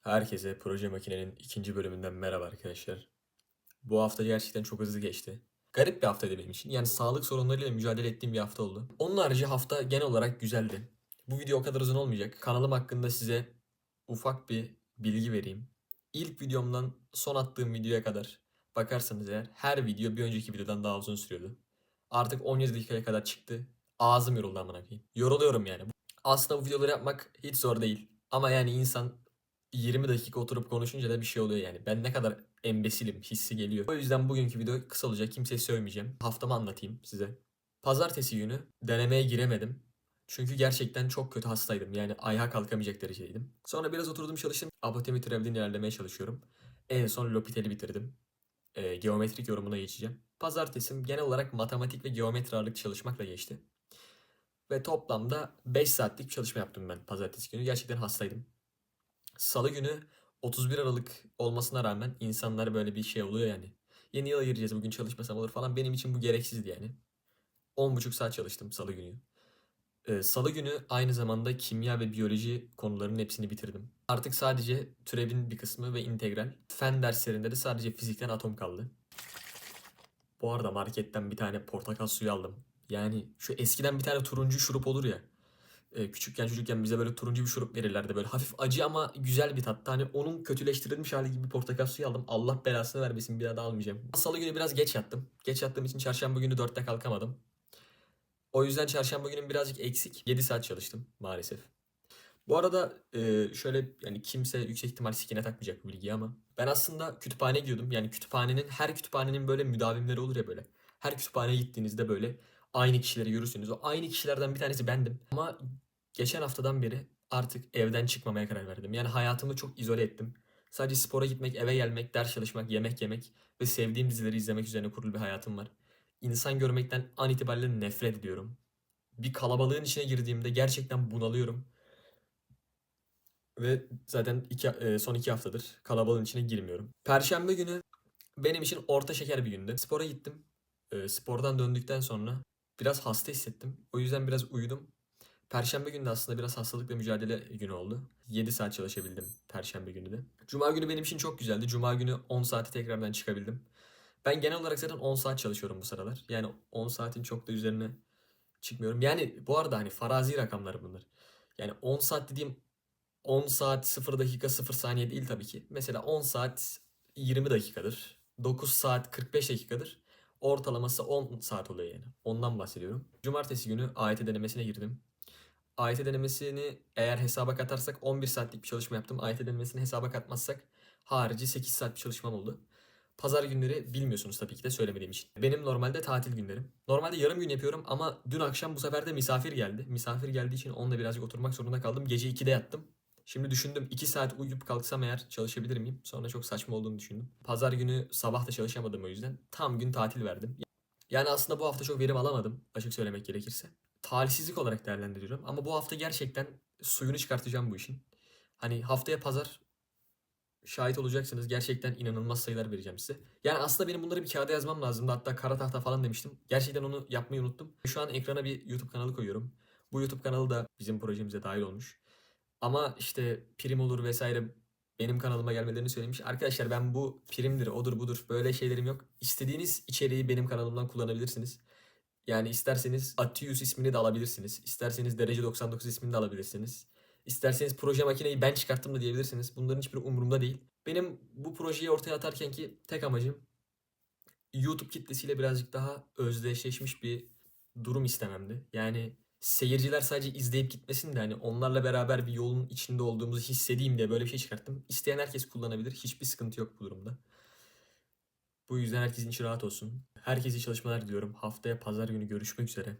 Herkese Proje Makine'nin ikinci bölümünden merhaba arkadaşlar. Bu hafta gerçekten çok hızlı geçti. Garip bir haftaydı benim için. Yani sağlık sorunlarıyla mücadele ettiğim bir hafta oldu. Onun harici hafta genel olarak güzeldi. Bu video o kadar uzun olmayacak. Kanalım hakkında size ufak bir bilgi vereyim. İlk videomdan son attığım videoya kadar bakarsanız eğer her video bir önceki videodan daha uzun sürüyordu. Artık 17 dakikaya kadar çıktı. Ağzım yoruldu amına koyayım. Yoruluyorum yani. Aslında bu videoları yapmak hiç zor değil. Ama yani insan 20 dakika oturup konuşunca da bir şey oluyor yani. Ben ne kadar embesilim hissi geliyor. O yüzden bugünkü video kısa olacak. Kimseye sövmeyeceğim. Haftamı anlatayım size. Pazartesi günü denemeye giremedim. Çünkü gerçekten çok kötü hastaydım. Yani ayağa kalkamayacak derecedeydim. Sonra biraz oturdum çalıştım. Apotemi Travel'in ilerlemeye çalışıyorum. En son L'Hôpital'i bitirdim. Ee, geometrik yorumuna geçeceğim. Pazartesim genel olarak matematik ve geometri ağırlık çalışmakla geçti. Ve toplamda 5 saatlik çalışma yaptım ben pazartesi günü. Gerçekten hastaydım. Salı günü 31 Aralık olmasına rağmen insanlar böyle bir şey oluyor yani. Yeni yıla gireceğiz bugün çalışmasam olur falan. Benim için bu gereksizdi yani. 10,5 saat çalıştım salı günü. Ee, salı günü aynı zamanda kimya ve biyoloji konularının hepsini bitirdim. Artık sadece türevin bir kısmı ve integral. Fen derslerinde de sadece fizikten atom kaldı. Bu arada marketten bir tane portakal suyu aldım. Yani şu eskiden bir tane turuncu şurup olur ya. Ee, küçükken çocukken bize böyle turuncu bir şurup verirlerdi. Böyle hafif acı ama güzel bir tattı. Hani onun kötüleştirilmiş hali gibi bir portakal suyu aldım. Allah belasını vermesin bir daha da almayacağım. Salı günü biraz geç yattım. Geç yattığım için çarşamba günü 4'te kalkamadım. O yüzden çarşamba günüm birazcık eksik. 7 saat çalıştım maalesef. Bu arada e, şöyle yani kimse yüksek ihtimal sikine takmayacak bu bilgiyi ama ben aslında kütüphane gidiyordum. Yani kütüphanenin her kütüphanenin böyle müdavimleri olur ya böyle. Her kütüphaneye gittiğinizde böyle aynı kişileri görürsünüz. O aynı kişilerden bir tanesi bendim. Ama geçen haftadan beri artık evden çıkmamaya karar verdim. Yani hayatımı çok izole ettim. Sadece spora gitmek, eve gelmek, ders çalışmak, yemek yemek ve sevdiğim dizileri izlemek üzerine kurulu bir hayatım var. İnsan görmekten an itibariyle nefret ediyorum. Bir kalabalığın içine girdiğimde gerçekten bunalıyorum. Ve zaten iki, e, son iki haftadır kalabalığın içine girmiyorum. Perşembe günü benim için orta şeker bir gündü. Spora gittim. E, spordan döndükten sonra biraz hasta hissettim. O yüzden biraz uyudum. Perşembe günü de aslında biraz hastalıkla mücadele günü oldu. 7 saat çalışabildim Perşembe günü de. Cuma günü benim için çok güzeldi. Cuma günü 10 saati tekrardan çıkabildim. Ben genel olarak zaten 10 saat çalışıyorum bu sıralar. Yani 10 saatin çok da üzerine çıkmıyorum. Yani bu arada hani farazi rakamlar bunlar. Yani 10 saat dediğim 10 saat 0 dakika 0 saniye değil tabii ki. Mesela 10 saat 20 dakikadır. 9 saat 45 dakikadır. Ortalaması 10 saat oluyor yani. Ondan bahsediyorum. Cumartesi günü AYT denemesine girdim. AYT denemesini eğer hesaba katarsak 11 saatlik bir çalışma yaptım. AYT denemesini hesaba katmazsak harici 8 saat bir çalışmam oldu. Pazar günleri bilmiyorsunuz tabii ki de söylemediğim için. Benim normalde tatil günlerim. Normalde yarım gün yapıyorum ama dün akşam bu sefer de misafir geldi. Misafir geldiği için onunla birazcık oturmak zorunda kaldım. Gece 2'de yattım. Şimdi düşündüm 2 saat uyuyup kalksam eğer çalışabilir miyim? Sonra çok saçma olduğunu düşündüm. Pazar günü sabah da çalışamadım o yüzden. Tam gün tatil verdim. Yani aslında bu hafta çok verim alamadım açık söylemek gerekirse. Talihsizlik olarak değerlendiriyorum ama bu hafta gerçekten suyunu çıkartacağım bu işin. Hani haftaya pazar şahit olacaksınız. Gerçekten inanılmaz sayılar vereceğim size. Yani aslında benim bunları bir kağıda yazmam lazımdı. Hatta kara tahta falan demiştim. Gerçekten onu yapmayı unuttum. Şu an ekrana bir YouTube kanalı koyuyorum. Bu YouTube kanalı da bizim projemize dahil olmuş. Ama işte prim olur vesaire benim kanalıma gelmelerini söylemiş. Arkadaşlar ben bu primdir, odur budur böyle şeylerim yok. İstediğiniz içeriği benim kanalımdan kullanabilirsiniz. Yani isterseniz Atius ismini de alabilirsiniz. İsterseniz Derece 99 ismini de alabilirsiniz. İsterseniz proje makineyi ben çıkarttım da diyebilirsiniz. Bunların hiçbiri umurumda değil. Benim bu projeyi ortaya atarken ki tek amacım YouTube kitlesiyle birazcık daha özdeşleşmiş bir durum istememdi. Yani seyirciler sadece izleyip gitmesin de hani onlarla beraber bir yolun içinde olduğumuzu hissedeyim diye böyle bir şey çıkarttım. İsteyen herkes kullanabilir. Hiçbir sıkıntı yok bu durumda. Bu yüzden herkesin içi rahat olsun. Herkese çalışmalar diliyorum. Haftaya pazar günü görüşmek üzere.